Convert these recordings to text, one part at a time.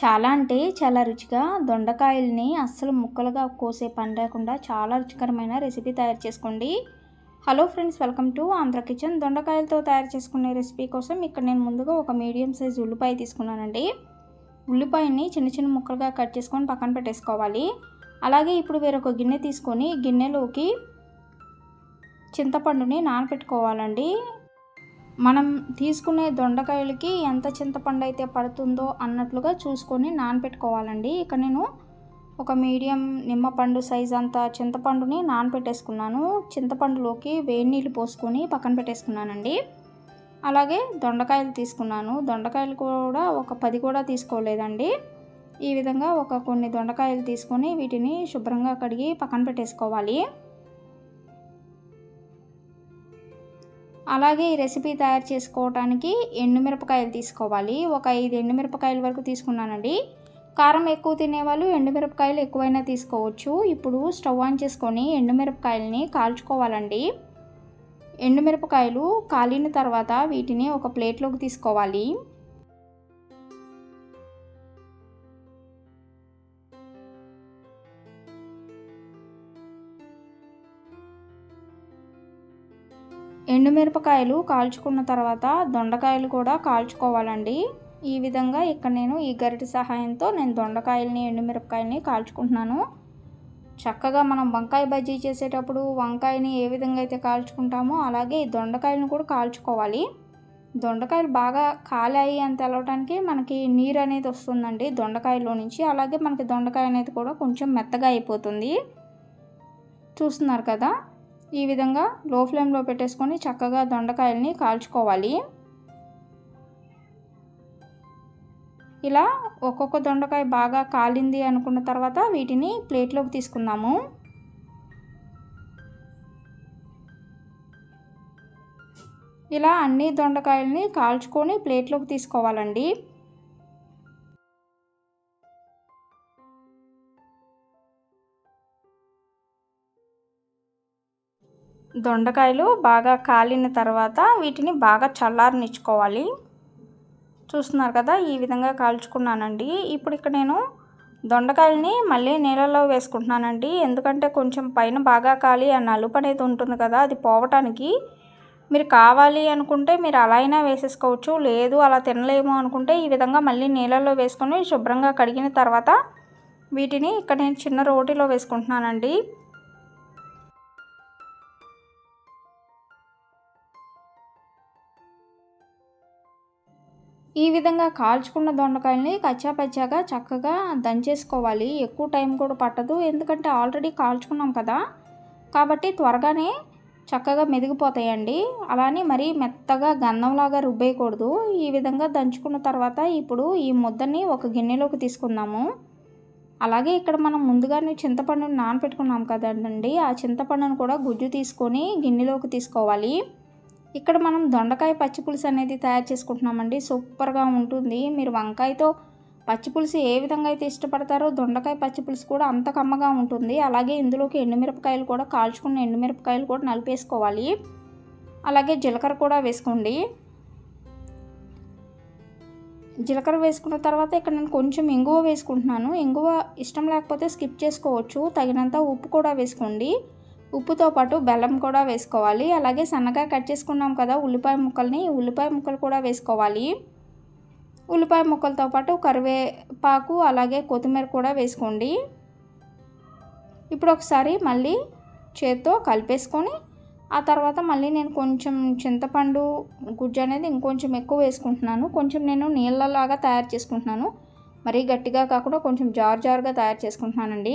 చాలా అంటే చాలా రుచిగా దొండకాయల్ని అస్సలు ముక్కలుగా కోసే పని లేకుండా చాలా రుచికరమైన రెసిపీ తయారు చేసుకోండి. Hello friends welcome to Andhra kitchen. దొండకాయలతో తయారు చేసుకునే రెసిపీ కోసం ఇక్కడ నేను ముందుగా ఒక మీడియం సైజ్ ఉల్లిపాయ తీసుకున్నానండి. ఉల్లిపాయని చిన్న చిన్న ముక్కలుగా కట్ చేసుకొని పక్కన పెట్టేసుకోవాలి. అలాగే ఇప్పుడు వేరొక గిన్నె తీసుకొని గిన్నెలోకి చింతపండుని నానబెట్టుకోవాలండి మనం తీసుకునే దొండకాయలకి ఎంత చింతపండు అయితే పడుతుందో అన్నట్లుగా చూసుకొని నానబెట్టుకోవాలండి ఇక నేను ఒక మీడియం నిమ్మపండు సైజ్ అంత చింతపండుని నానబెట్టేసుకున్నాను చింతపండులోకి వేడి నీళ్ళు పోసుకొని పక్కన పెట్టేసుకున్నానండి. అలాగే దొండకాయలు తీసుకున్నాను. దొండకాయలు కూడా ఒక పది కూడా తీసుకోలేదండి. ఈ విధంగా ఒక కొన్ని దొండకాయలు తీసుకొని వీటిని శుభ్రంగా కడిగి పక్కన పెట్టేసుకోవాలి. అలాగే ఈ రెసిపీ తయారు చేసుకోవడానికి ఎండుమిరపకాయలు తీసుకోవాలి. ఒక ఐదు ఎండుమిరపకాయల వరకు తీసుకున్నానండి. కారం ఎక్కువ తినేవాళ్ళు ఎండుమిరపకాయలు ఎక్కువైనా తీసుకోవచ్చు. ఇప్పుడు స్టవ్ ఆన్ చేసుకొని ఎండుమిరపకాయలని కాల్చుకోవాలండి. ఎండుమిరపకాయలు కాలిన తర్వాత వీటిని ఒక ప్లేట్లోకి తీసుకోవాలి. ఎండుమిరపకాయలు కాల్చుకున్న తర్వాత దొండకాయలు కూడా కాల్చుకోవాలండి. ఈ విధంగా ఇక్కడ నేను ఈ గరిటె సహాయంతో నేను దొండకాయలని ఎండుమిరపకాయలని కాల్చుకుంటున్నాను. చక్కగా మనం వంకాయ బజ్జీ చేసేటప్పుడు వంకాయని ఏ విధంగా అయితే కాల్చుకుంటామో అలాగే ఈ దొండకాయలను కూడా కాల్చుకోవాలి. దొండకాయలు బాగా కాలాయి అని తెలవడానికి మనకి నీరు అనేది వస్తుందండి దొండకాయలో నుంచి. అలాగే మనకి దొండకాయ అనేది కూడా కొంచెం మెత్తగా అయిపోతుంది. చూస్తున్నారు కదా? ఈ విధంగా లో ఫ్లేమ్లో పెట్టేసుకొని చక్కగా దొండకాయల్ని కాల్చుకోవాలి. ఇలా ఒక్కొక్క దొండకాయ బాగా కాలింది అనుకున్న తర్వాత వీటిని ప్లేట్లోకి తీసుకుందాము. ఇలా అన్ని దొండకాయల్ని కాల్చుకొని ప్లేట్లోకి తీసుకోవాలండి. దొండకాయలు బాగా కాలిన తర్వాత వీటిని బాగా చల్లారనిచ్చుకోవాలి. చూస్తున్నారు కదా ఈ విధంగా కాల్చుకున్నానండి. ఇప్పుడు ఇక్కడ నేను దొండకాయలని మళ్ళీ నీళ్ళలో వేసుకుంటున్నానండి. ఎందుకంటే కొంచెం పైన బాగా కాలి ఆ నలుపు అనేది ఉంటుంది కదా అది పోవటానికి. మీరు కావాలి అనుకుంటే మీరు అలా అయినా వేసేసుకోవచ్చు లేదు అలా తినలేము అనుకుంటే ఈ విధంగా మళ్ళీ నీళ్ళలో వేసుకొని శుభ్రంగా కడిగిన తర్వాత వీటిని ఇక్కడ నేను చిన్న రోటీలో వేసుకుంటున్నానండి. ఈ విధంగా కాల్చుకున్న దొండకాయల్ని కచ్చాపచ్చాగా చక్కగా దంచేసుకోవాలి. ఎక్కువ టైం కూడా పట్టదు. ఎందుకంటే ఆల్రెడీ కాల్చుకున్నాం కదా. కాబట్టి త్వరగానే చక్కగా మెదిగిపోతాయండి. అలానే మరీ మెత్తగా గంధంలాగా రుబ్బేయకూడదు. ఈ విధంగా దంచుకున్న తర్వాత ఇప్పుడు ఈ ముద్దని ఒక గిన్నెలోకి తీసుకుందాము. అలాగే ఇక్కడ మనం ముందుగానే చింతపండుని నానపెట్టుకున్నాం కదండి ఆ చింతపండును కూడా గుజ్జు తీసుకొని గిన్నెలోకి తీసుకోవాలి. ఇక్కడ మనం దొండకాయ పచ్చిపులుసు అనేది తయారు చేసుకుంటున్నామండి. సూపర్గా ఉంటుంది. మీరు వంకాయతో పచ్చిపులుసు ఏ విధంగా అయితే ఇష్టపడతారో దొండకాయ పచ్చిపులుసు కూడా అంత కమ్మగా ఉంటుంది. అలాగే ఇందులోకి ఎండుమిరపకాయలు కూడా కాల్చుకున్న ఎండుమిరపకాయలు కూడా నలిపేసుకోవాలి. అలాగే జీలకర్ర కూడా వేసుకోండి. జీలకర్ర వేసుకున్న తర్వాత ఇక్కడ నేను కొంచెం ఇంగువ వేసుకుంటున్నాను. ఇంగువ ఇష్టం లేకపోతే స్కిప్ చేసుకోవచ్చు. తగినంత ఉప్పు కూడా వేసుకోండి. ఉప్పుతో పాటు బెల్లం కూడా వేసుకోవాలి. అలాగే సన్నగా కట్ చేసుకున్నాం కదా ఉల్లిపాయ ముక్కల్ని ఉల్లిపాయ ముక్కలు కూడా వేసుకోవాలి. ఉల్లిపాయ ముక్కలతో పాటు కరివేపాకు అలాగే కొత్తిమీర కూడా వేసుకోండి. ఇప్పుడు ఒకసారి మళ్ళీ చేత్తో కలిపేసుకొని ఆ తర్వాత మళ్ళీ నేను కొంచెం చింతపండు గుజ్జు అనేది ఇంకొంచెం ఎక్కువ వేసుకుంటున్నాను. కొంచెం నేను నీళ్ళలాగా తయారు చేసుకుంటున్నాను. మరీ గట్టిగా కాకుండా కొంచెం జార్ జారుగా తయారు చేసుకుంటున్నానండి.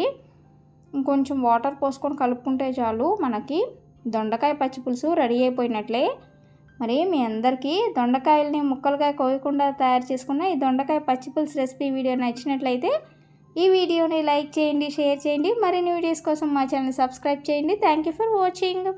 ఇంకొంచెం వాటర్ పోసుకొని కలుపుకుంటే చాలు మనకి దొండకాయ పచ్చి పులుసు రెడీ అయిపోయినట్లే. మరి మీ అందరికీ దొండకాయల్ని ముక్కలుగా కోయకుండా తయారు చేసుకున్న ఈ దొండకాయ పచ్చి పులుసు రెసిపీ వీడియో నచ్చినట్లయితే ఈ వీడియోని లైక్ చేయండి షేర్ చేయండి. మరిన్ని వీడియోస్ కోసం మా ఛానల్ సబ్స్క్రైబ్ చేయండి. Thank you for watching